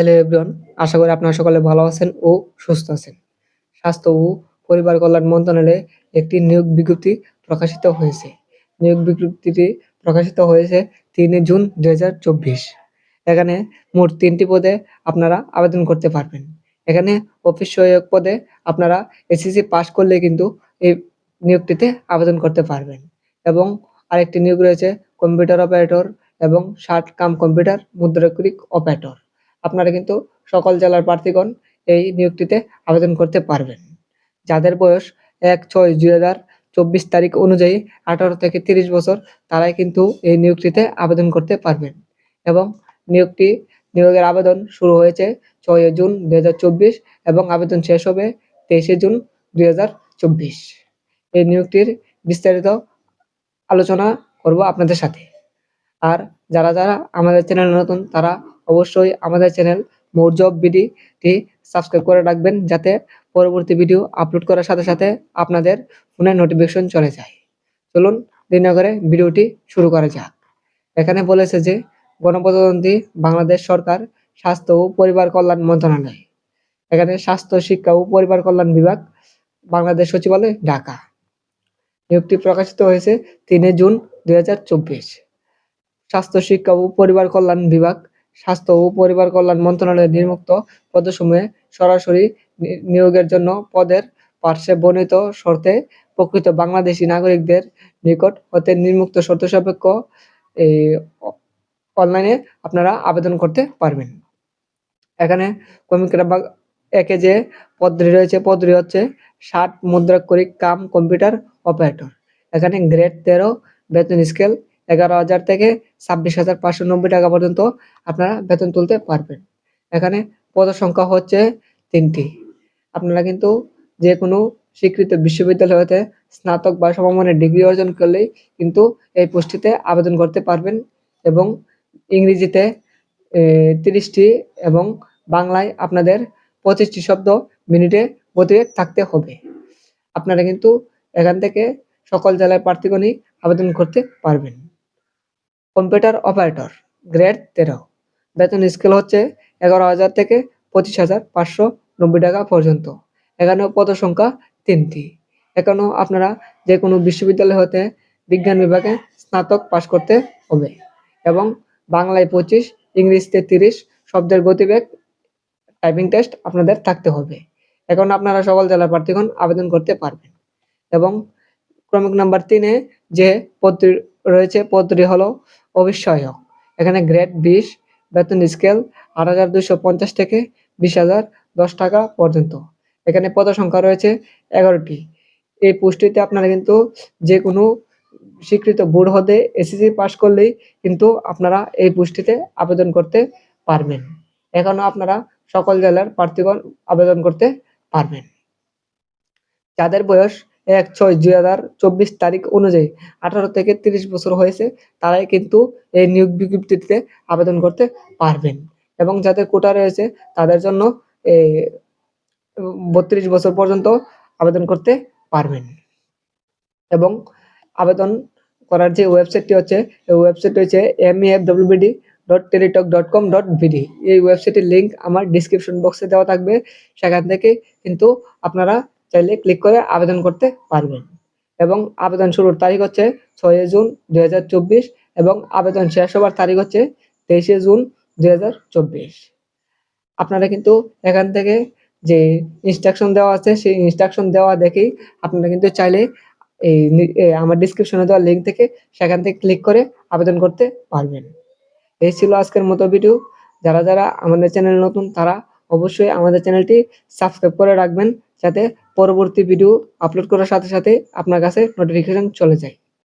Hello everyone, আশা করি আপনারা সকলে ভালো আছেন ও সুস্থ আছেন। স্বাস্থ্য ও পরিবার কল্যাণ মন্ত্রণালয়ে একটি নিয়োগ বিজ্ঞপ্তি প্রকাশিত হয়েছে। নিয়োগ বিজ্ঞপ্তিটি প্রকাশিত হয়েছে তিন জুন দু হাজার চব্বিশ। এখানে মোট তিনটি পদে আপনারা আবেদন করতে পারবেন। এখানে অফিস সহায়ক পদে আপনারা এসএসসি পাস করলে কিন্তু এই নিয়োগটিতে আবেদন করতে পারবেন। এবং আরেকটি নিয়োগ রয়েছে কম্পিউটার অপারেটর এবং ষাট কাম কম্পিউটার মুদ্রাক্ষরিক অপারেটর। আপনারা কিন্তু সকল জেলার প্রার্থীগণ এই নিয়োগটিতে আবেদন করতে পারবেন। যাদের বয়স এক ছয় দুই হাজার চব্বিশ তারিখ অনুযায়ী আঠারো থেকে তিরিশ বছর, তারাই কিন্তু এই নিয়োগটিতে আবেদন করতে পারবেন এবং নিয়োগটি, নিয়োগের আবেদন শুরু হয়েছে ছয় জুন দুই হাজার চব্বিশ এবং আবেদন শেষ হবে তেইশে জুন দুই হাজার চব্বিশ। এই নিয়োগটির বিস্তারিত আলোচনা করব আপনাদের সাথে। আর যারা যারা আমাদের চ্যানেল নতুন, তারা অবশ্যই আমাদের চ্যানেল মৌর্জব বিডিটি সাবস্ক্রাইব করে রাখবেন যাতে পরবর্তী ভিডিও আপলোড করার সাথে সাথে আপনাদের ফোনে নোটিফিকেশন চলে যায়। চলুন করে ভিডিওটি শুরু করা যাক। এখানে বলেছে যে, গণপ্রজাতন্ত্রী বাংলাদেশ সরকার স্বাস্থ্য ও পরিবার কল্যাণ মন্ত্রণালয়। এখানে স্বাস্থ্য, শিক্ষা ও পরিবার কল্যাণ বিভাগ, বাংলাদেশ সচিবালয়, ঢাকা। নিয়োগটি প্রকাশিত হয়েছে তিনে জুন দুই হাজার চব্বিশ। স্বাস্থ্য, শিক্ষা ও পরিবার কল্যাণ বিভাগ স্বাস্থ্য ও পরিবার কল্যাণ মন্ত্রণালয়ের নির্মুক্ত পদসমূহে সরাসরি নিয়োগের জন্য পদের পার্শ্বে বর্ণিত শর্তে প্রকৃত বাংলাদেশি নাগরিকদের নিকট হতে নির্মুক্ত শর্ত সাপেক্ষ এই অনলাইনে আপনারা আবেদন করতে পারবেন। এখানে বিভাগ একে যে পদটি রয়েছে, পদটি হচ্ছে ষাট মুদ্রাক্ষরিক কাম কম্পিউটার অপারেটর। এখানে গ্রেড তেরো বেতন স্কেল এগারো হাজার থেকে ছাব্বিশ হাজার পাঁচশো নব্বই টাকা পর্যন্ত আপনারা বেতন তুলতে পারবেন। এখানে পদ সংখ্যা হচ্ছে তিনটি। আপনারা কিন্তু যে কোনো স্বীকৃত বিশ্ববিদ্যালয় হতে স্নাতক বা সমমানের ডিগ্রি অর্জন করলেই কিন্তু এই পোস্টটিতে আবেদন করতে পারবেন এবং ইংরেজিতে তিরিশটি এবং বাংলায় আপনাদের পঁচিশটি শব্দ মিনিটে গতিবেগ থাকতে হবে। আপনারা কিন্তু এখান থেকে সকল জেলার প্রার্থীগণই আবেদন করতে পারবেন। কম্পিউটার অপারেটর, গ্রেড তেরো। বেতন স্কেল হচ্ছে এগারো হাজার থেকে পঁচিশ হাজার পাঁচশো নব্বই টাকা পর্যন্ত। এখানেও পদ সংখ্যা তিনটি। এখানেও আপনারা যে কোনো বিশ্ববিদ্যালয় হতে বিজ্ঞান বিভাগে স্নাতক পাশ করতে হবে এবং বাংলায় পঁচিশ, ইংরেজিতে তিরিশ শব্দের গতিবেগ টাইপিং টেস্ট আপনাদের থাকতে হবে। এখন আপনারা সকল জেলার প্রার্থীগণ আবেদন করতে পারবেন। এবং ক্রমিক নাম্বার তিনে যে পদটি রয়েছে, পদটি হলো অবিস্ময়ক এখানে গ্রেড বিশ, বেতন স্কেল আট হাজার দুশো পঞ্চাশ থেকে বিশ হাজার দশ টাকা পর্যন্ত। এখানে পদ সংখ্যা রয়েছে এগারোটি। এই পোস্টটিতে আপনারা কিন্তু যে কোনো স্বীকৃত বোর্ড হতে এসএসসি পাস করলেই কিন্তু আপনারা এই পোস্টটিতে আবেদন করতে পারবেন। এখনও আপনারা সকল জেলার প্রার্থীগণ আবেদন করতে পারবেন। যাদের বয়স এক ছয় দুই হাজার চব্বিশ তারিখ অনুযায়ী আঠারো থেকে তিরিশ বছর হয়েছে, তারাই কিন্তু এই নিয়োগ বিজ্ঞপ্তিতে আবেদন করতে পারবেন। এবং যাদের কোটা রয়েছে, তাদের জন্য বত্রিশ বছর পর্যন্ত আবেদন করতে পারবেন। এবং আবেদন করার যে ওয়েবসাইটটি হচ্ছে, এই ওয়েবসাইট হচ্ছে M F WBD dot Teletalk dot com dot BD এই ওয়েবসাইটের লিঙ্ক আমার ডিসক্রিপশন বক্সে দেওয়া থাকবে। সেখান থেকে কিন্তু আপনারা চাইলে ক্লিক করে আবেদন করতে পারবেন। এবং আবেদন শুরুর তারিখ হচ্ছে ছয় জুন দুই হাজার চব্বিশ এবং আবেদন শেষ হওয়ার তারিখ হচ্ছে তেইশে জুন দুই হাজার চব্বিশ। আপনারা কিন্তু এখান থেকে যে ইনস্ট্রাকশন দেওয়া আছে, সেই ইনস্ট্রাকশন দেওয়া দেখেই আপনারা কিন্তু চাইলে এই আমার ডিসক্রিপশনে দেওয়া লিঙ্ক থেকে সেখান থেকে ক্লিক করে আবেদন করতে পারবেন। এই ছিল আজকের মতো ভিডিও যারা যারা আমাদের চ্যানেল নতুন, তারা অবশ্যই আমাদের চ্যানেলটি সাবস্ক্রাইব করে রাখবেন। যাতে পরবর্তী ভিডিও আপলোড করার সাথে সাথে আপনার কাছে নোটিফিকেশন চলে যায়।